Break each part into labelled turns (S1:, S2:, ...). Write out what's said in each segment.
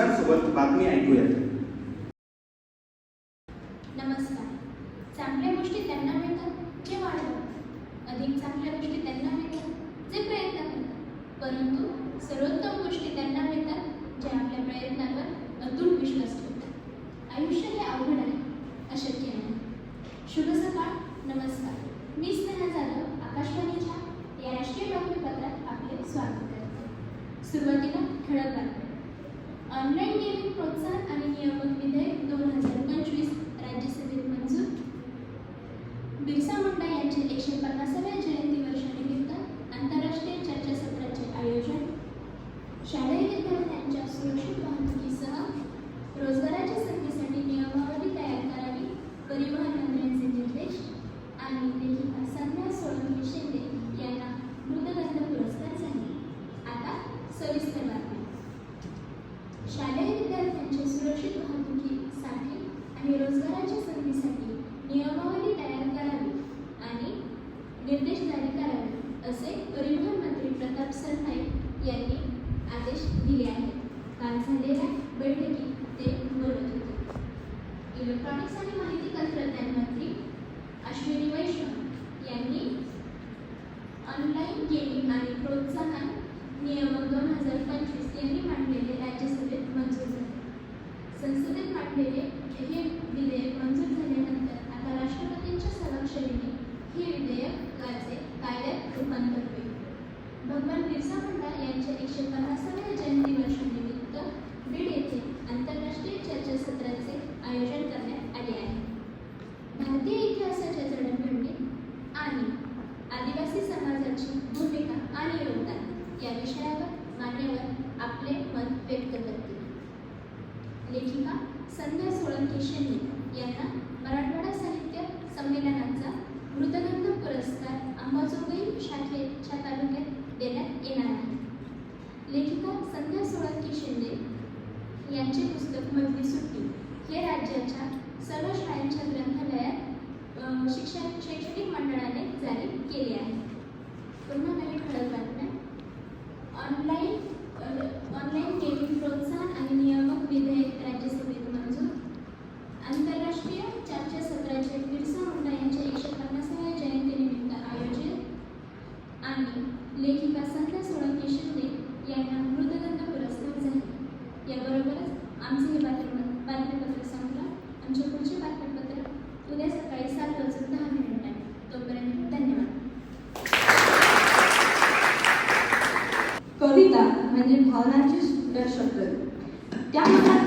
S1: besar sobat tempatnya itu ya? यांचे पुस्तक मधली सुट्टी. हे राज्याच्या सर्व शाळांच्या ग्रंथालयात शिक्षण शैक्षणिक मंडळाने जारी केले आहे. पुन्हा नवीन ठळक बातम्या. ऑनलाईन ऑनलाईन गेमिंग प्रोत्साहन आणि नियामक विधेयक राज्यसभेत मंजूर. आंतरराष्ट्रीय
S2: चारशे दिवस 然后他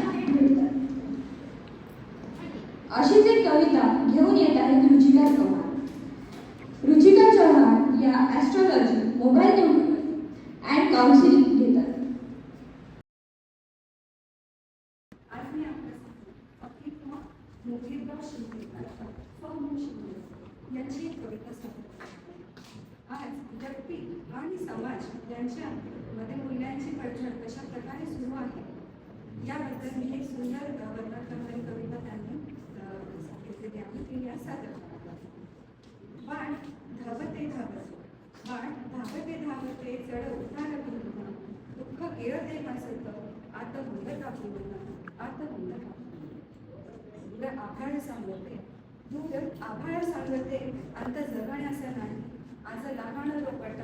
S2: जगत आभाळ सांगते. आभाळ सांगते अंत जगण्याचा नाही. आज लहान लोपट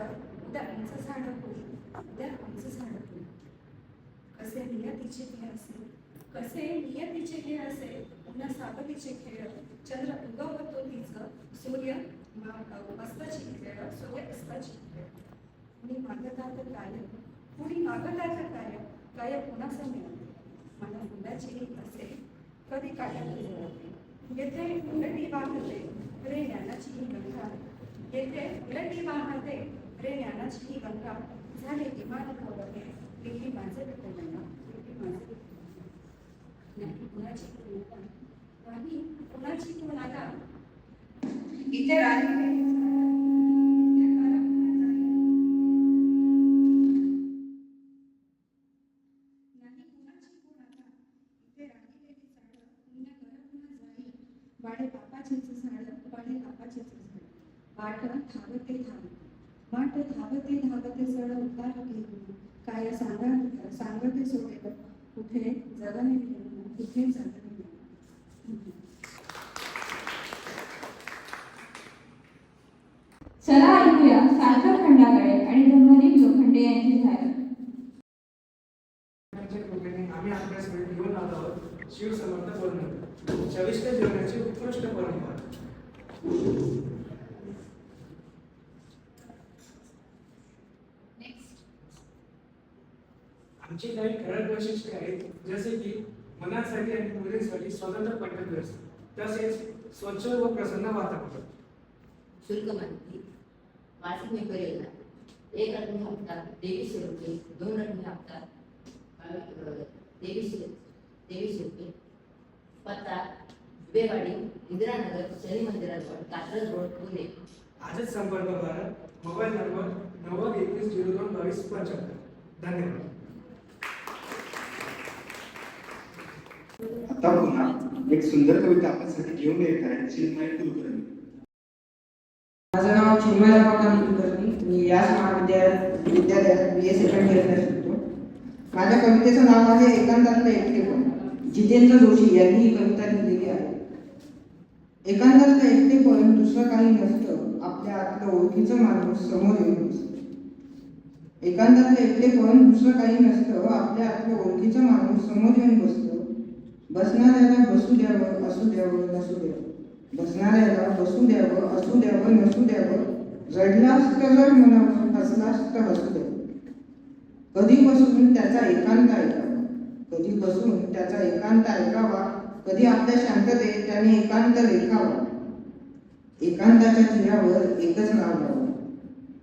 S2: उद्या आमचं झाड होईल. उद्या आमचं झाड होईल. कसे नियतीचे हे असेल? कसे नियतीचे हे असेल? पुन्हा सापतीचे खेळ. चंद्र उगवतो तिचं सूर्य अस्ताची खेळ सूर्य अस्ताची मी मागता तर काय कुणी मागता तर काय काय कोणाचं मिळत मला मुलाची असेल. कधी कायम येथे उलटी बांधते रे ज्ञानाची ही गंगा येथे उलटी बांधते रे ज्ञानाची ही गंगा झाले विमान खवडले देखी माझे विठ्ठलांना देखी माझे नाही. कुणाची कुणाला नाही. कुणाची कुणाला इथे राहिली सांगते सोडे कुठे जगाने नाही कुठे जगाने गेलं
S3: चला ऐकूया सागर खंडागळे आणि धर्मदीप लोखंडे यांची
S4: झाली. आम्ही आलो चविष्ट जीवनाची उत्कृष्ट परंपरा. आमची काही ठळक वैशिष्ट्ये आहेत जसे की मनासाठी आणि मुलींसाठी स्वतंत्र पठ्यभ्यास तसेच स्वच्छ व प्रसन्न वातावरण.
S5: शुल्क माहिती. मेकर योजना एक रकमी हप्ता तेवीसशे रुपये दोन रकमी हप्ता अं, तेवीसशे तेवीसशे रुपये पत्ता बेवाडी इंदिरानगर शनी मंदिराजवळ कात्रज रोड पुणे.
S4: आजच संपर्क करा. मोबाईल नंबर नव्वद एकवीस झिरो दोन बावीस पंच्याहत्तर. धन्यवाद.
S6: आता पुन्हा एक सुंदर कविता आपल्यासाठी घेऊन येत आहे चिन्मय कुलकर्णी
S7: माझं नाव चिन्मय रमाकांत कुलकर्णी मी याच महाविद्यालयात विद्यालयात बी एस सेकंड इयरला शिकतो माझ्या कवितेचं नाव आहे एकांतातलं एकटेपण. जितेंद्र जोशी यांनी ही कविता लिहिलेली आहे. एकांतातलं एकटेपण दुसरं काही नसतं. आपल्या आतलं ओळखीचं माणूस समोर येऊन बसतं. एकांतातलं एकटेपण दुसरं काही नसतं. आपल्या आतलं ओळखीचं माणूस समोर येऊन बसतं. बसणाऱ्याला बसू द्यावं असू द्यावं नसू द्यावं. बसणाऱ्याला बसू द्यावं असू द्यावं नसू द्यावं. रडलास तर रड म्हणावं हसलास तर हसू द्यावं कधी बसून त्याचा एकांत ऐकावा? कधी बसून त्याचा एकांत ऐकावा? कधी आपल्या शांततेत त्याने एकांत रेखावा? एकांताच्या तीरावर एकच नाव लावा.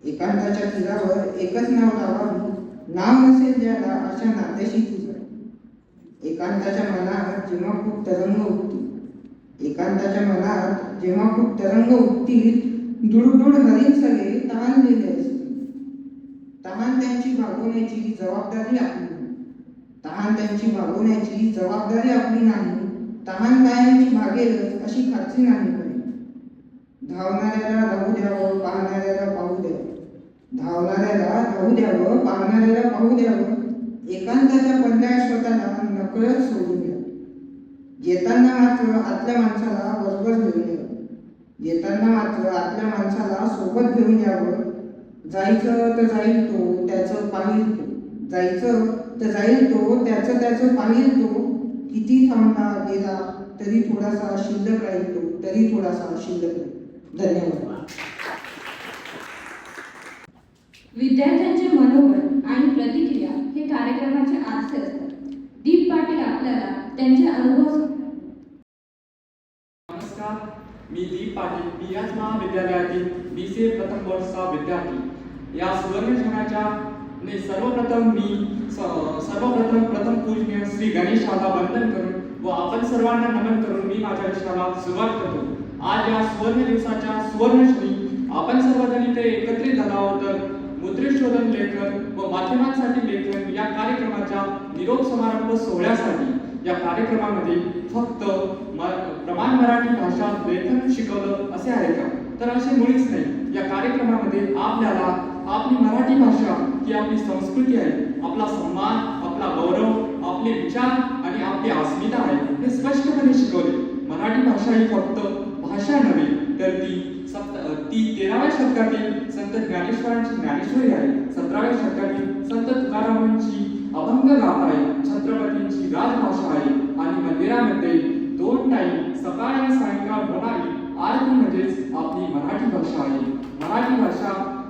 S7: एकांताच्या तीरावर एकच नाव लावा. नाव नसेल ज्याला अशा नात्याशी एकांताच्या मनात जेव्हा खूप तरंग उठतील एकांताच्या मनात जेव्हा खूप तरंग उठतील दुडदुड हरिण सगळे तहानलेले असतील. तहान त्यांची भागवण्याची जबाबदारी आपली तहान त्यांची भागवण्याची जबाबदारी आपली नाही. तहान कायमची भागेल अशी खात्री नाही पण धावणाऱ्याला धावू द्यावं पाहणाऱ्याला पाहू द्यावं. धावणाऱ्याला धावू द्यावं पाहणाऱ्याला पाहू द्यावं. एकांताच्या पल्ल्यात स्वतःला नकळत सोडून घ्या येताना मात्र आतल्या माणसाला बरोबर घेऊन यावं येताना मात्र आतल्या माणसाला सोबत घेऊन यावं. जायचं तर जाईल तो त्याचं पाहिल तो जायचं तर जाईल तो त्याचं त्याचं पाहिल तो किती थांबला गेला तरी थोडासा शिल्लक राहील तो तरी थोडासा शिल्लक राहील धन्यवाद.
S3: विद्यार्थ्यांचे मनोबल आणि प्रतिक्रिया हे कार्यक्रमाचे आजचे असतात. आपल्याला त्यांचे अनुभव
S8: नमस्कार मी दीप पाटील मी याच महाविद्यालयातील बी सी ए प्रथम वर्षचा विद्यार्थी. या सुवर्ण क्षणाच्या ने सर्वप्रथम मी सर्वप्रथम प्रथम पूजनीय श्री गणेशाला वंदन करून व आपण सर्वांना नमन करून मी माझ्या विषयाला सुरुवात करतो. आज या सुवर्ण दिवसाच्या सुवर्ण आपण सर्वजण इथे एकत्रित झाला आहोत तर मुद्रित शोधन लेखन व माध्यमांसाठी लेखन या कार्यक्रमाच्या निरोप समारंभ सोहळ्यासाठी या कार्यक्रमामध्ये फक्त प्रमाण मराठी भाषा लेखन शिकवलं असे आहे का? तर असे मुळीच नाही. या कार्यक्रमामध्ये आपल्याला आपली मराठी भाषा ही आपली संस्कृती आहे आपला सन्मान आपला गौरव आपले विचार आणि आपली अस्मिता आहे हे स्पष्टपणे शिकवले. मराठी भाषा ही फक्त भाषा नव्हे तर ती सप्त ती तेराव्या शतकातील संत ज्ञानेश्वरांची ज्ञानेश्वरी आहे. सतराव्या शतकातील संत तुकारामांची अभंग गाथा आहे. छत्रपतींची राजभाषा आहे. आणि मंदिरामध्ये दोन टाईम सकाळ आणि सायंकाळ होणारी आरती म्हणजेच आपली मराठी भाषा आहे. मराठी भाषा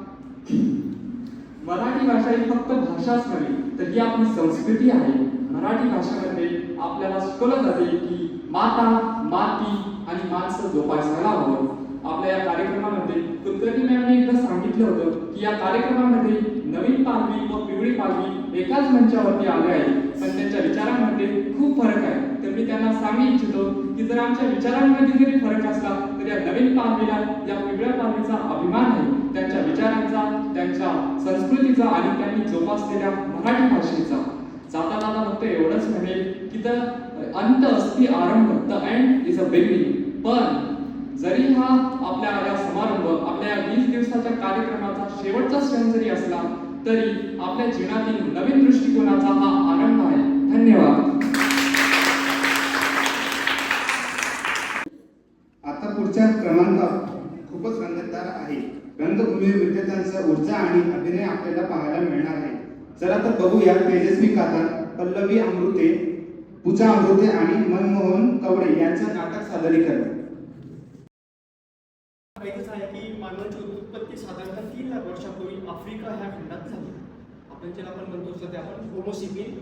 S8: मराठी भाषा ही फक्त भाषाच नव्हे तर ही आपली संस्कृती आहे. मराठी भाषेमध्ये आपल्याला शिकवलं जाते की माता माती आणि माणसं जोपासायला हवं. आपल्या या कार्यक्रमामध्ये कुलकर्णी मॅमने एकदा सांगितलं होतं की या कार्यक्रमामध्ये नवीन पालवी व पिवळी पालवी एकाच मंचावरती आले आहे पण त्यांच्या विचारांमध्ये खूप फरक आहे. तर मी त्यांना सांगू इच्छितो की जर आमच्या विचारांमध्ये जरी फरक असला तर या नवीन पालवीला या पिवळ्या पालवीचा अभिमान आहे. त्यांच्या विचारांचा त्यांच्या संस्कृतीचा आणि त्यांनी जोपासलेल्या मराठी भाषेचा. जाता जाता फक्त एवढंच म्हणेल की द अंत असती आरंभ the end is a beginning. पण आपल्या या समारंभ आपल्या वीस दिवसाच्या कार्यक्रमाचा शेवटचा क्षण जरी असला तरी आपल्या जीवनातील नवीन दृष्टिकोनाचा हा आनंद आहे. धन्यवाद. आता पुढच्या क्रमांकात खूपच रंगतदार आहे.
S6: रंगभूमी विद्यार्थ्यांचा ऊर्जा आणि अभिनय आपल्याला पाहायला मिळणार आहे. चला तर बघूया तेजस्वी काता पल्लवी अमृते पूजा अमृते आणि मनमोहन कवडे यांचं नाटक सादरीकरण.
S9: माहितीच आहे की मानवाची उत्पत्ती साधारणतः तीन लाख वर्षापूर्वी आफ्रिका ह्या खंडात झाली. आपण ज्याला आपण म्हणतो सध्या आपण होमोसिपिन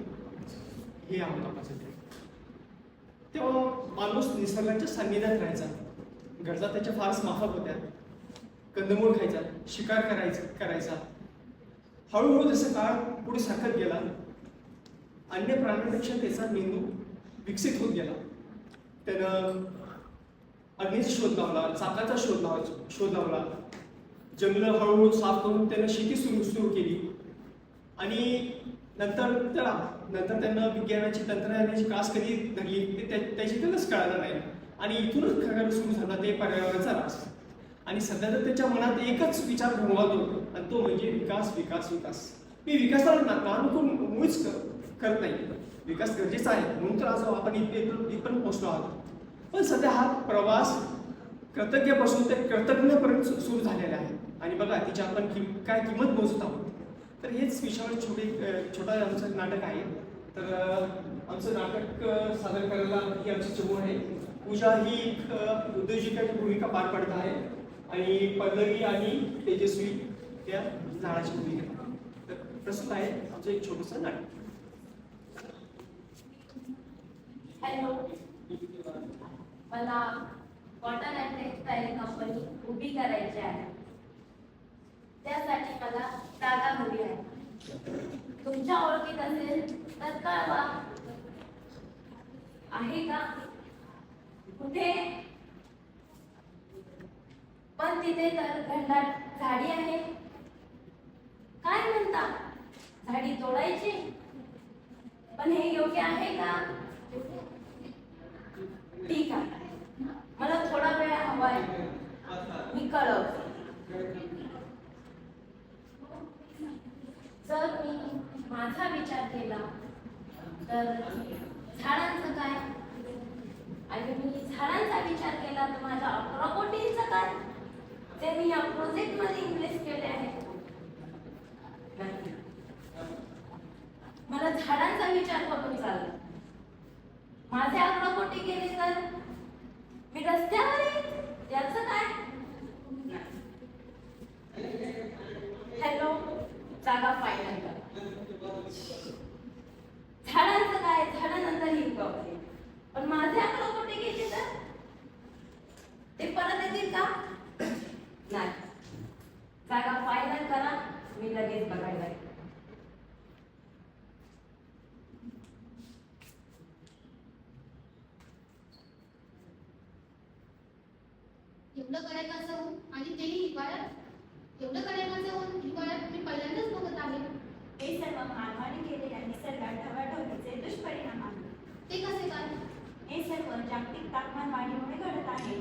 S9: हे आहोत आपण सध्या तेव्हा माणूस निसर्गाच्या सान्निध्यात राहायचा. गरजा त्याच्या फारच माफक होत्या. कंदमूळ खायचा शिकार करायचा करायचा. हळूहळू जसं काळ पुढे सरकत गेला अन्य प्राण्यांपेक्षा त्याचा मेंदू विकसित होत गेला. त्यानं अग्नीचा शोध लावला चाकाचा शोध लावा शोध लावला. जंगलं हळूहळू साफ करून त्यांना शेती सुरू सुरू केली. आणि नंतर त्याला नंतर त्यांना विज्ञानाची तंत्रज्ञानाची कास कधी धरली ते त्या- त्याची त्यांनाच कळालं नाही. आणि इथूनच खरं सुरू झाला ते पर्यावरणाचा रास. आणि सध्या तर त्याच्या मनात एकच विचार घुमवतो आणि तो म्हणजे विकास विकास विकास. मी विकासाला ना नानुकून मुळीच करत नाही. विकास गरजेचा आहे. म्हणून तर आज आपण इथे इथपर्यंत पोहोचलो आहोत. पण सध्या हा प्रवास कृतज्ञपासून ते कृतज्ञपर्यंत सुरू झालेला आहे. आणि बघा तिची आपण किम काय किंमत मोजत आहोत. तर हेच विषयावर छोटे छोटा आमचं नाटक आहे. तर आमचं नाटक सादर करायला ही आमची चमू आहे. पूजा ही एक अ, उद्योजिकाची भूमिका पार पडत आहे. आणि पल्लवी आणि तेजस्वी त्या झाडाची भूमिका. तर प्रस्तुत आहे आमचं एक छोटंसं नाटक.
S10: हॅलो. मला कॉटन अँड टेक्सटाईल कंपनी उभी करायची आहे. त्यासाठी मला जागा हवी आहे. तुमच्या ओळखीत असेल तर कळवा. आहे का? कुठे? पण तिथे तर घनदाट झाडी आहे. काय म्हणता? झाडी तोडायची? पण हे योग्य आहे का ठीक आहे मला थोडा वेळ हवाय. मी कळवते जर मी माझा विचार केला तर झाडांचं काय? आणि मी झाडांचा विचार केला तर माझ्या अकरा काय? ते मी या प्रोजेक्टमध्ये इन्व्हेस्ट केले आहे. मला झाडांचा विचार करून चालला माझे अकरा कोटी गेले तर? मी रस्त्यावर येईन याचं काय हॅलो जागा फायनल करा झाडांचं काय झाडानंतर ही प्रॉब्लेम पण माझे अकरा कोटी गेले तर ते परत येतील का नाही जागा फायनल करा मी लगेच बघायला येईन.
S1: एवढं कडाक्याचं ऊन आणि तेही हिवाळ्यात एवढं कडाक्याचं ऊन हिवाळ्यात मी पहिल्यांदाच बघत आहे
S10: हे सर्व मानवाने केलेल्या निसर्गात ढवळढवळीचे दुष्परिणाम आहेत
S1: ते कसे काय
S10: हे सर्व जागतिक तापमान वाढीमुळे घडत आहे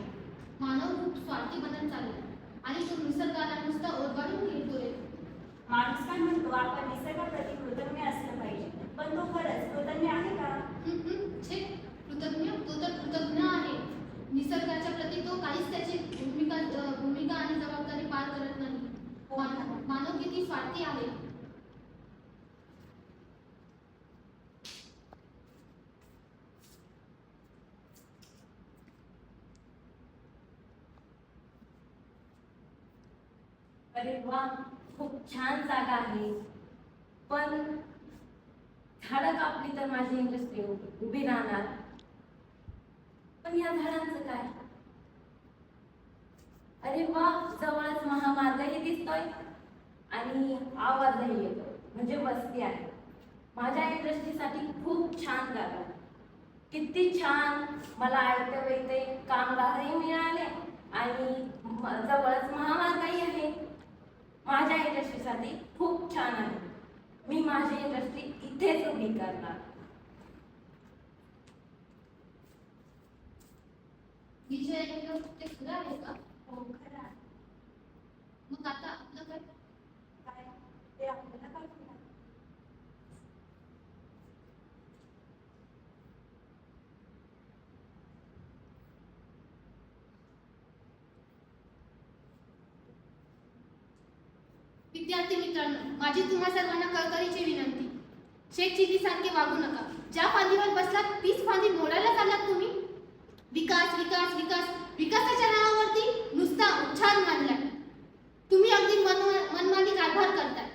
S1: मानव स्वार्थी बनत चालला आणि तो निसर्गाला नुसता ओरबाडून घेतोय
S10: माणूस काय म्हणतो? आपण निसर्गाप्रती कृतज्ञ असलं पाहिजे. पण तो खरंच कृतज्ञ आहे का?
S1: हं, हं, छे कृतज्ञ तो तर कृतज्ञ आहे. निसर्गाच्या प्रती तो काहीच त्याची भूमिका भूमिका आणि जबाबदारी पार करत नाही. मान- मानव किती स्वार्थी आहे.
S10: अरे वा खूप छान जागा आहे. पण झाडं कापली तर माझी इंडस्ट्री उभी राहणार. पण या झाडांचं काय? अरे वा जवळच महामार्गही दिसतोय आणि आवाजही येतो म्हणजे वस्ती आहे. माझ्या इंडस्ट्रीसाठी खूप छान जागा. किती छान मला आयते वैते कामगारही मिळाले आणि जवळच महामार्गही आहे. माझ्या इंडस्ट्रीसाठी खूप छान आहे. मी माझी इंडस्ट्री इथेच उभी करणार.
S1: विजय ते खरं आहे का?
S10: हो खरं आहे.
S1: मग आता आपलं काय
S10: काय ते आपल्याला काय करणार?
S11: विद्यार्थी मित्रांनो माझी तुम्हा सर्वांना कळकळीची विनंती. शेख चिलीसारखे वागू नका. ज्या फांदीवर बसलात तीच फांदी मोडायला चाललात तुम्ही? विकास विकास विकास. विकासाच्या नावावरती नुसता उच्छाद मानलाय तुम्ही अगदी मन मनमानी कारभार करताय.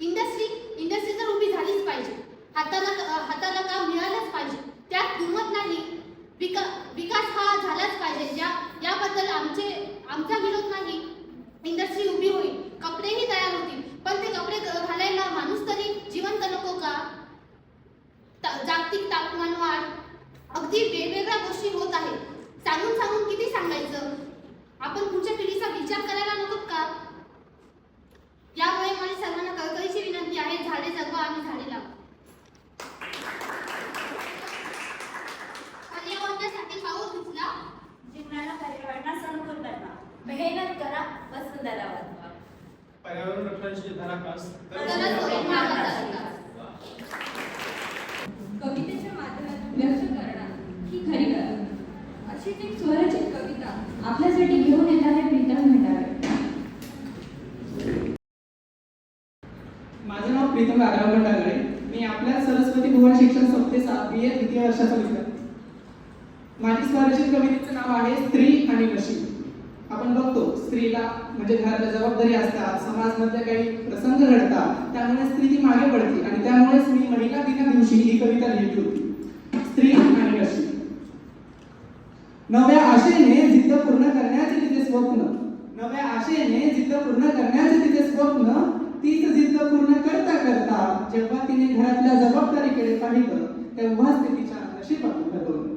S11: इंडस्ट्री इंडस्ट्री तर उभी झालीच पाहिजे. हाताला हाताला काम मिळालंच पाहिजे. त्यात दुमत नाही. विका विकास हा झालाच पाहिजे. ज्या याबद्दल आमचे आमचा विरोध नाही. इंडस्ट्री उभी होईल. कपडेही तयार होतील. पण ते कपडे घालायला माणूस तरी जिवंत नको का? जागतिक तापमान वाढ. अगदी वेगवेगळ्या गोष्टी होत आहेत. सांगून सांगून किती सांगायचं? आपण पुढच्या पिढीचा विचार करायला नको का? यामुळे माझी सर्वांना कळकळीची विनंती आहे झाडे जगवा आणि झाडे लावा. पर्यावरणासाठी पाऊल उचला
S10: जीवनाला पर्यावरणास समतोल मेहनत करा व वाचवा
S9: पर्यावरण रक्षणाची धराकास
S11: तरच होईल मानवाचा विकास.
S3: कवितेच्या माध्यमातून व्यक्त करणं ही खरी कला अशीच एक स्वरचित कविता आपल्यासाठी घेऊन येत आहे प्रीतम भंडारे.
S12: माझं नाव प्रीतम राघव भंडागळे मी आपल्या सरस्वती भुवन शिक्षण संस्थेचा बी ए द्वितीय वर्षाचा विद्यार्थी माझी स्वरचित कवितेचं नाव आहे स्त्री आणि बघतो स्त्रीला म्हणजे घरातल्या जबाबदारी असतात समाजमधल्या काही प्रसंग घडतात त्यामुळे स्त्री ती मागे पडते आणि त्यामुळेच मी महिला दिना दिवशी ही कविता लिहिली होती. स्त्री आणि अशी. नव्या आशेने जिद्द पूर्ण करण्याचे तिचे स्वप्न. नव्या आशेने जिद्द पूर्ण करण्याचे तिचे स्वप्न तीच जिद्द पूर्ण करता करता जेव्हा तिने घरातल्या जबाबदारीकडे पाहिलं तेव्हाच ते तिच्या नशिबातून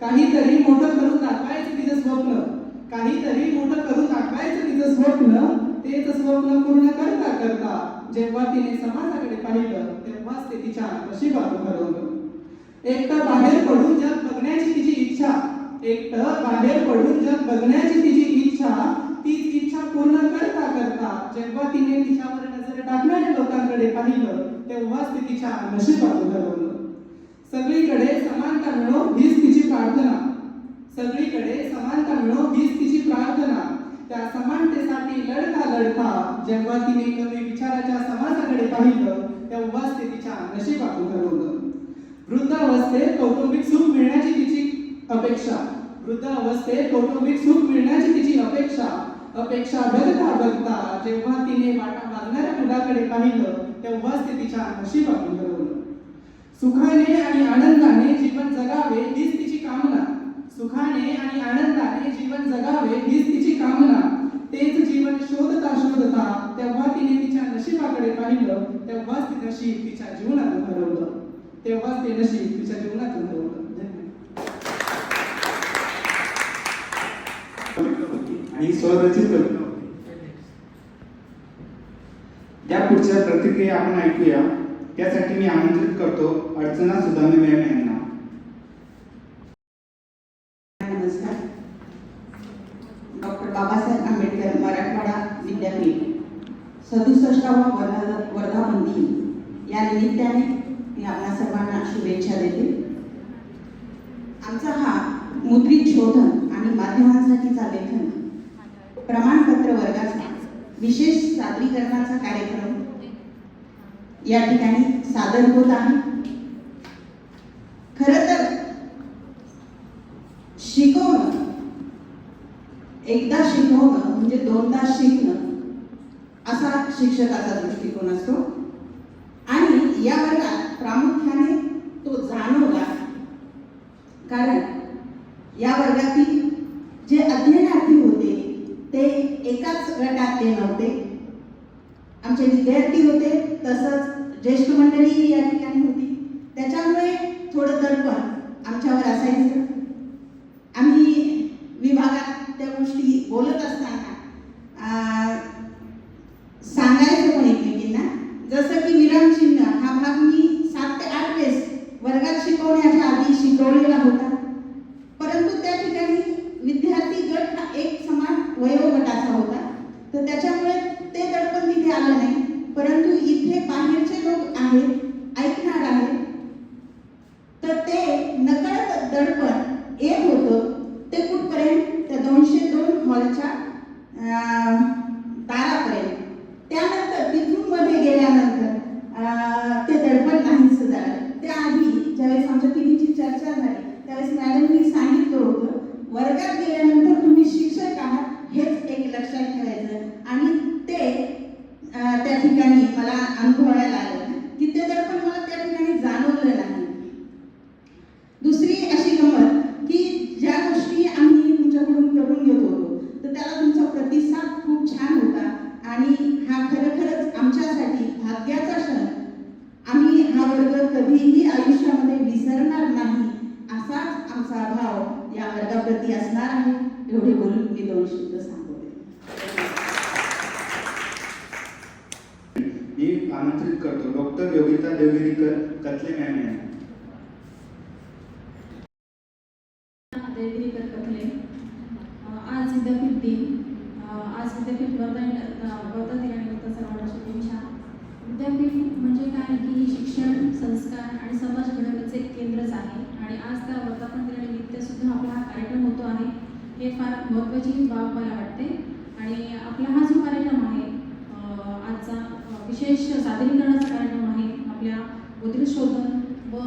S12: काहीतरी मोठं करून दाखवायचं तिचं स्वप्न. काहीतरी मोठं करून दाखवायचं तिचं स्वप्न तेच स्वप्न पूर्ण करता करता जेव्हा तिने समाजाकडे पाहिलं तेव्हाच ते तिच्या नशिबातून ठरवलं एकटं बाहेर पडून जग बघण्याची तिची इच्छा एकटं बाहेर पडून जग बघण्याची तिची इच्छा तीच इच्छा पूर्ण करता करता जेव्हा तिने तिच्यावर नजर टाकणाऱ्या लोकांकडे पाहिलं तेव्हाच ते तिच्या नशिबातून ठरवलं सगळीकडे समानता मिळो हीच तिची प्रार्थना. सगळीकडे समानता मिळो हीच तिची प्रार्थना. त्या समानतेसाठी लढता लढता जेव्हा तिने कमी विचाराच्या समाजाकडे पाहिलं तेव्हाच ते तिच्या नशिबातून ठरवलं वृद्धावस्थेत कौटुंबिक सुख मिळण्याची तिची अपेक्षा. वृद्ध अवस्थेत कौटुंबिक सुख मिळण्याची तिची अपेक्षा. अपेक्षा बघता बघता जेव्हा तिने वाटा मागणाऱ्या मुलाकडे पाहिलं तेव्हाच ते तिच्या नशिबातून ठरवलं सुखाने आणि आनंदाने जीवन जगावे हीच तिची कामना. सुखाने आणि आनंदाने जीवन जगावे हीच तिची कामना. तेच जीवन शोधता शोधता तेव्हा तिने तिच्या नशिबाकडे पाहिलं तेव्हाच ते नशीब तिच्या जीवनातून ठरवलं तेव्हाच ते नशीब तिच्या जीवनातून हरवलं.
S6: आणि स्वरचित कविता या पुढच्या प्रतिक्रिया आपण ऐकूया. त्यासाठी मी आमंत्रित करतो. अर्चना सुधामी मॅम यांना.
S13: सदुसष्टावा वर्धा वर्धापन दिन या निमित्ताने मी आपल्या सर्वांना शुभेच्छा देते. आमचा हा मुद्रित शोधन आणि माध्यमांसाठीचा लेखन प्रमाणपत्र वर्गाचा विशेष सादरीकरणाचा कार्यक्रम या ठिकाणी सादर होत आहे. खर तर शिकवणं एकदा शिकवणं म्हणजे दोनदा शिकणं असा शिक्षकाचा दृष्टिकोन असतो. आणि या वर्गात प्रामुख्याने तो जाणवला. कारण या वर्गातील जे अध्ययनार्थी होते ते एकाच गटातले नव्हते. आमचे विद्यार्थी होते तसंच ज्येष्ठ मंडळी या ठिकाणी
S14: दिनानिमित्त सर्वांना शुभेच्छा विद्यापीठ म्हणजे काय की हे शिक्षण संस्कार आणि समाज घडवण्याचे केंद्रच आहे. आणि आज त्या वर्धापन दिनानिमित्त सुद्धा आपला हा कार्यक्रम होतो आहे. हे फार महत्त्वाची बाब मला वाटते. आणि आपला हा जो कार्यक्रम आहे आजचा विशेष सादरीकरणाचा कार्यक्रम आहे आपल्या उद्रशोधन व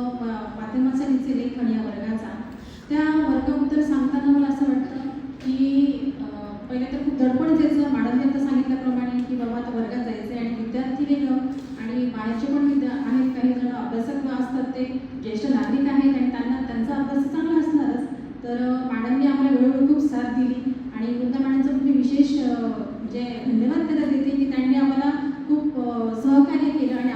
S14: माध्यमासाठीचे लेखन या वर्गाचा. त्या वर्गाबद्दल सांगताना मला असं वाटतं की पहिले तर खूप धडपड त्याचं मॅडमने आता सांगितल्याप्रमाणे की बाबा आता वर्गात जायचं आणि विद्यार्थी वेगळं आणि बाहेरचे पण विद्या आहेत. काही जण अभ्यासक असतात ते. ज्येष्ठ नागरिक आहेत आणि त्यांना त्यांचा अभ्यास चांगला असणारच. तर मॅडमने आम्हाला वेळोवेळी खूप साथ दिली आणि वृंदा मॅडमचं मी विशेष म्हणजे धन्यवाद त्याला देते की त्यांनी आम्हाला खूप सहकार्य केलं आणि